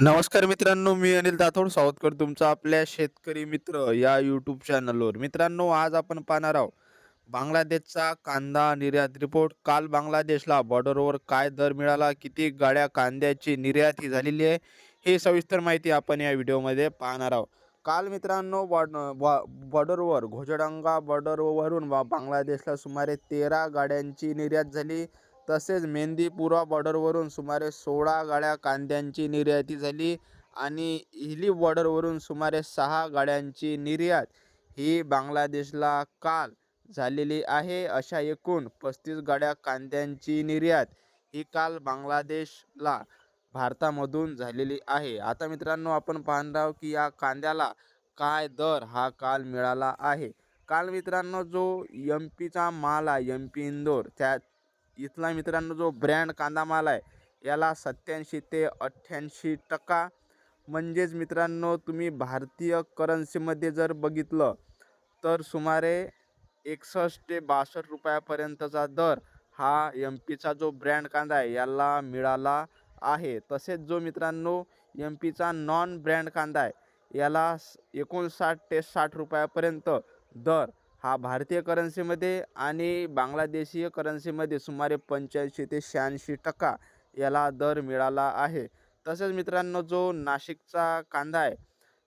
नमस्कार मित्रांनो मी अनिल दाथोड. सावतकर तुमचा आपल्या शेतकरी मित्र या यूट्यूब चॅनलवर मित्रांनो आज आपण पाहणार आहोत बांगलादेशचा कांदा निर्यात रिपोर्ट काल बांगलादेशला बॉर्डरवर काय दर मिळाला किती गाड्या कांद्याची निर्यात ही झालेली आहे हे सविस्तर माहिती आपण या व्हिडिओमध्ये पाहणार आहोत. काल मित्रांनो बॉर्ड बॉ- बॉर्डरवर घोजडंगा बॉर्डरवरून बांगलादेशला सुमारे तेरा गाड्यांची निर्यात झाली. तसेच मेंदीपुरा बॉर्डरवरून सुमारे सोळा गाड्या कांद्यांची निर्याती झाली आणि हिली बॉर्डरवरून सुमारे सहा गाड्यांची निर्यात ही बांगलादेशला काल झालेली आहे. अशा एकूण पस्तीस गाड्या कांद्यांची निर्यात ही काल बांगलादेशला भारतामधून झालेली आहे. आता मित्रांनो आपण पाहणार आहोत की या कांद्याला काय दर हा काल मिळाला आहे. काल मित्रांनो जो एम पीचा माल आहे एम पी इंदोर त्या इथला मित्रांनो जो ब्रँड कांदा माल आहे याला सत्याऐंशी ते अठ्ठ्याऐंशी टक्का. म्हणजेच मित्रांनो तुम्ही भारतीय करन्सीमध्ये जर बघितलं तर सुमारे एकसष्ट ते बासष्ट रुपयापर्यंतचा दर हा एम पीचा जो ब्रँड कांदा आहे याला मिळाला आहे. तसेच जो मित्रांनो एम पीचा नॉन ब्रँड कांदा आहे याला एकोणसाठ ते साठ रुपयापर्यंत दर हा भारतीय करन्सीमध्ये आणि बांगलादेशीय करन्सीमध्ये सुमारे पंच्याऐंशी ते शहाऐंशी टक्का याला दर मिळाला आहे. तसेच मित्रांनो जो नाशिकचा कांदा आहे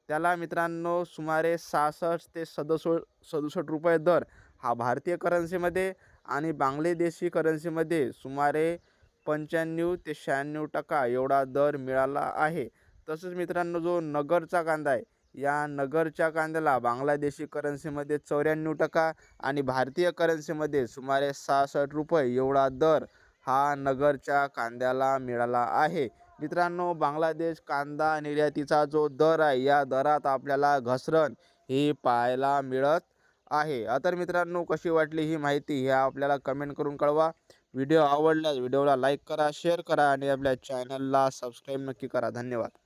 त्याला मित्रांनो सुमारे सहासष्ट ते सदुस सदुसष्ट रुपये दर हा भारतीय करन्सीमध्ये आणि बांगलादेशी करन्सीमध्ये सुमारे पंच्याण्णव ते शहाण्णव टक्का एवढा दर मिळाला आहे. तसंच मित्रांनो जो नगरचा कांदा आहे या नगरच्या कांद्याला बांगलादेशी करन्सीमध्ये चौऱ्याण्णव टक्का आणि भारतीय करन्सीमध्ये सुमारे सहासष्ट रुपये एवढा दर हा नगरच्या कांद्याला मिळाला आहे. मित्रांनो बांगलादेश कांदा निर्यातीचा जो दर आहे या दरात आपल्याला घसरण ही पाहायला मिळत आहे. तर मित्रांनो कशी वाटली ही माहिती हे आपल्याला कमेंट करून कळवा. व्हिडिओ आवडल्यास व्हिडिओला लाईक करा शेअर करा आणि आपल्या चॅनलला सबस्क्राईब नक्की करा. धन्यवाद.